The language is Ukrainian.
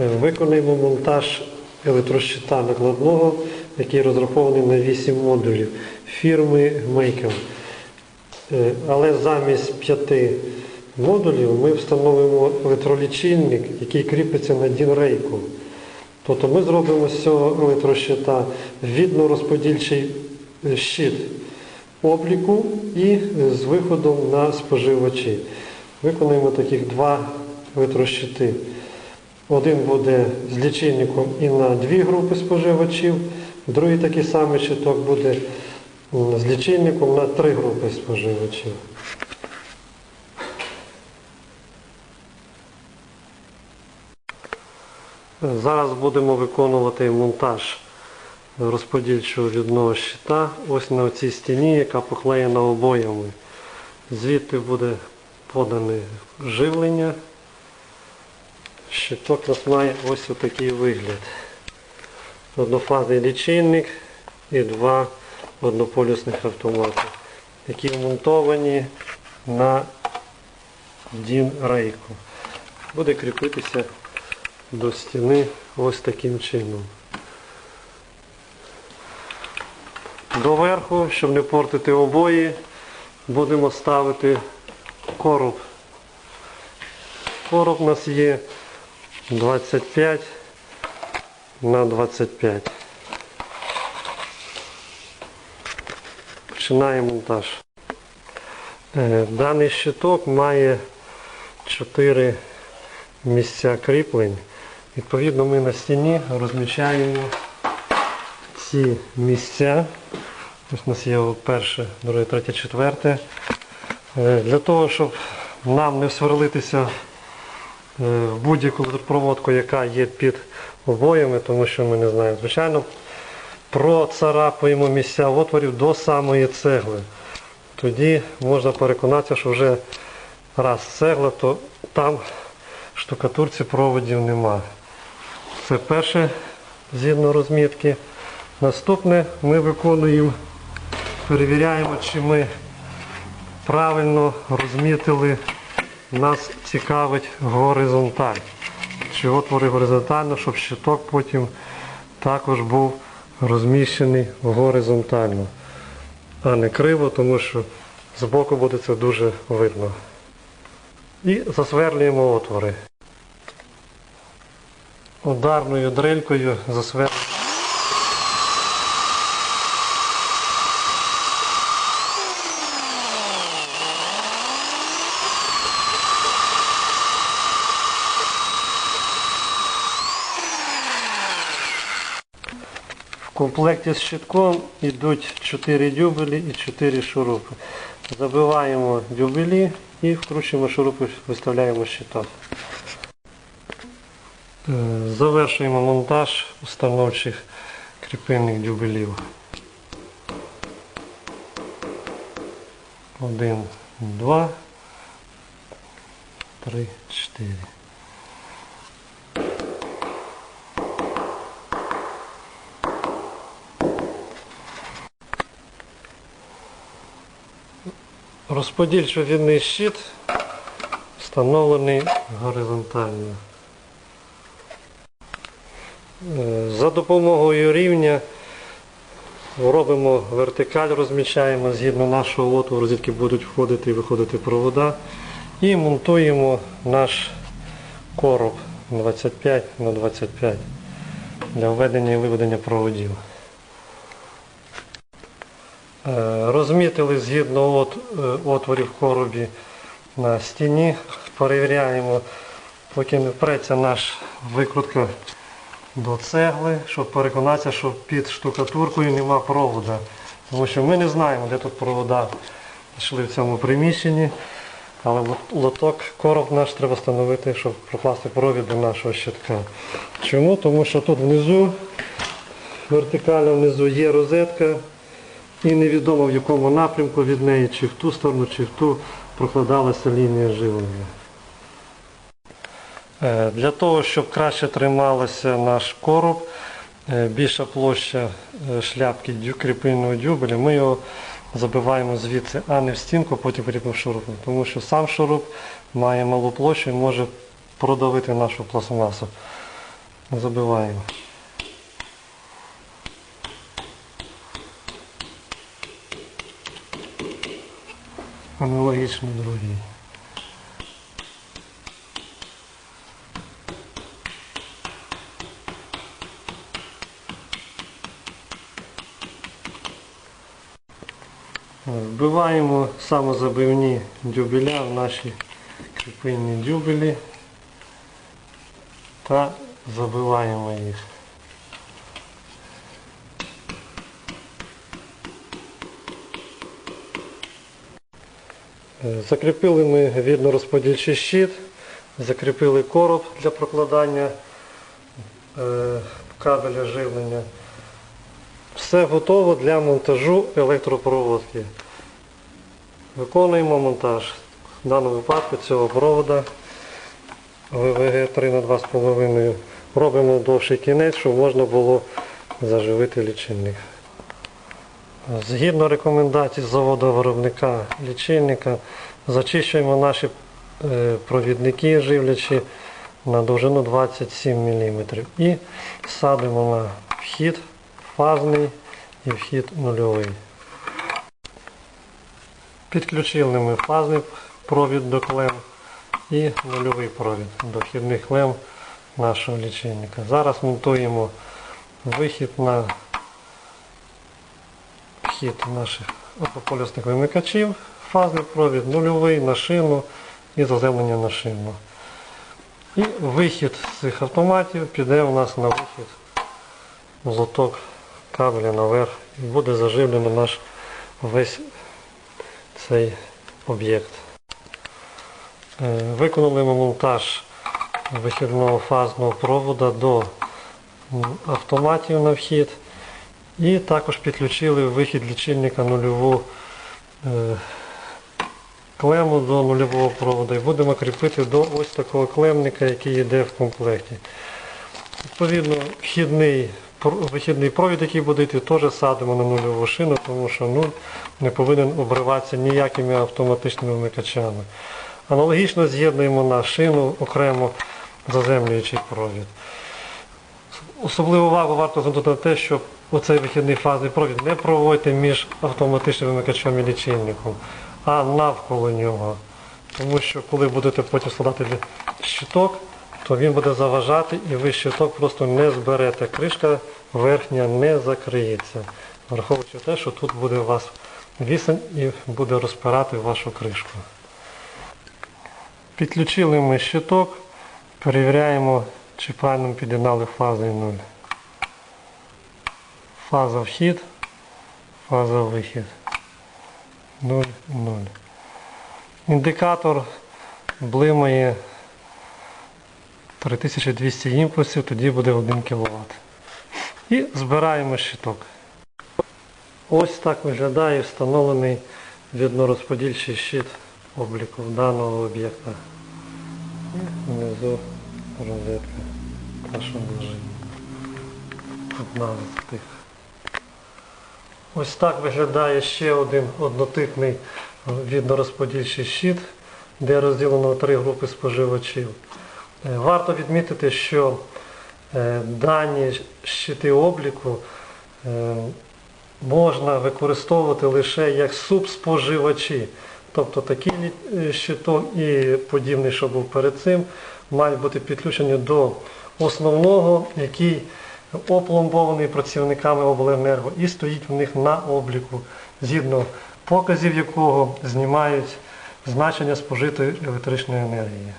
Е, Виконуємо монтаж електрощита накладного, який розрахований на 8 модулів фірми Мейкел. Але замість 5 модулів ми встановимо електролічильник, який кріпиться на дінрейку. Тобто ми зробимо з цього електрощита відно-розподільчий е, щит обліку і е, з виходом на споживачі. Виконуємо таких два електрощити. Один буде з лічильником і на дві групи споживачів, другий такий самий щиток буде з лічильником на три групи споживачів. Зараз будемо виконувати монтаж розподільчого відного щита ось на цій стіні, яка поклеєна обоями. Звідти буде подане живлення. Щиток у нас має ось такий вигляд. Однофазний лічильник і два однополюсних автомати, які вмонтовані на дін рейку. Буде кріпитися до стіни ось таким чином. Доверху, щоб не портити обої, будемо ставити короб. Короб у нас є 25 на 25. Починаємо монтаж. Е, Даний щиток має 4 місця кріплень. Відповідно, ми на стіні розміщаємо ці місця. Ось у нас є перше, друге, третє, четверте. Е, Для того, щоб нам не сверлитися будь-яку проводку, яка є під обоями, тому що ми не знаємо. Звичайно, процарапуємо місця отворів до самої цегли. Тоді можна переконатися, що вже раз цегла, то там штукатурці проводів нема. Це перше згідно розмітки. Наступне ми виконуємо, перевіряємо, чи ми правильно розмітили. Нас цікавить горизонталь. Чи отвори горизонтально, щоб щиток потім також був розміщений горизонтально, а не криво, тому що збоку буде це дуже видно. І засверлюємо отвори. Ударною дрелькою засверлюємо. Комплекті з щитком йдуть 4 дюбелі і 4 шурупи. Забиваємо дюбелі і вкручуємо шурупи, виставляємо щиток. Е, Завершуємо монтаж установчих кріпильних дюбелів. Один, два, три, чотири. Розподільчо-відний щит встановлений горизонтально. Е, За допомогою рівня робимо вертикаль, розміщаємо згідно нашого отвору, звідки будуть входити і виходити провода. І монтуємо наш короб 25 на 25 для введення і виведення проводів. Е, Розмітили згідно от, е, отворів коробі на стіні. Перевіряємо, поки не впреться наш викрутка до цегли, щоб переконатися, що під штукатуркою нема провода. Тому що ми не знаємо, де тут провода йшли в цьому приміщенні. Але лоток, короб наш треба встановити, щоб прокласти провід до нашого щитка. Чому? Тому що тут внизу, вертикально внизу є розетка, і невідомо в якому напрямку від неї, чи в ту сторону, чи в ту прокладалася лінія живлення. Е, Для того, щоб краще трималося наш короб, е, більша площа е, шляпки кріпильного дюбеля, ми його забиваємо звідси, а не в стінку, потім кріпимо шурупом. Тому що сам шуруп має малу площу і може продавити нашу пластмасу. забиваємо. Аналогічно другий. Вбиваємо самозабивні дюбеля в наші кріпильні дюбелі та забиваємо їх. Закріпили ми відно-розподільчий щит, закріпили короб для прокладання е, кабеля живлення. Все готово для монтажу електропроводки. Виконуємо монтаж. В даному випадку цього провода ВВГ 3 на 2,5 робимо довший кінець, щоб можна було заживити лічильник. Згідно рекомендацій заводу виробника лічильника, зачищуємо наші е, провідники живлячі на довжину 27 мм і садимо на вхід фазний і вхід нульовий. Підключили ми фазний провід до клем і нульовий провід до вхідних клем нашого лічильника. Зараз монтуємо вихід на вхід наших полюсних вимикачів, фазний провід, нульовий на шину і заземлення на шину. І вихід цих автоматів піде у нас на вихід лоток кабеля наверх і буде заживлено наш весь цей об'єкт. Е, Виконали ми монтаж вихідного фазного провода до автоматів на вхід і також підключили вихід лічильника нульову е, клему до нульового проводу і будемо кріпити до ось такого клемника, який йде в комплекті. Відповідно, вхідний, вихідний провід, який буде йти, теж садимо на нульову шину, тому що нуль не повинен обриватися ніякими автоматичними вмикачами. Аналогічно з'єднуємо на шину окремо заземлюючий провід. Особливу увагу варто звернути на те, щоб оцей вихідний фазний провід не проводити між автоматичним вимикачем і лічильником, а навколо нього. Тому що коли будете потім складати щиток, то він буде заважати і ви щиток просто не зберете. Кришка верхня не закриється. Враховуючи те, що тут буде у вас вісень і буде розпирати вашу кришку. Підключили ми щиток, перевіряємо, чи правильно ми під'єднали фази 0. Фаза вхід, фаза вихід. 0, 0. Індикатор блимає 3200 імпульсів, тоді буде 1 кВт. І збираємо щиток. Ось так виглядає встановлений віднорозподільчий щит обліку даного об'єкта. І внизу розетка що лежить. Одна з тих. Ось так виглядає ще один однотипний віднорозподільчий щит, де розділено три групи споживачів. Е, Варто відмітити, що е, дані щити обліку е, можна використовувати лише як субспоживачі. Тобто такий щиток і подібний, що був перед цим, мають бути підключені до основного, який опломбований працівниками обленерго і стоїть в них на обліку, згідно показів якого знімають значення спожитої електричної енергії.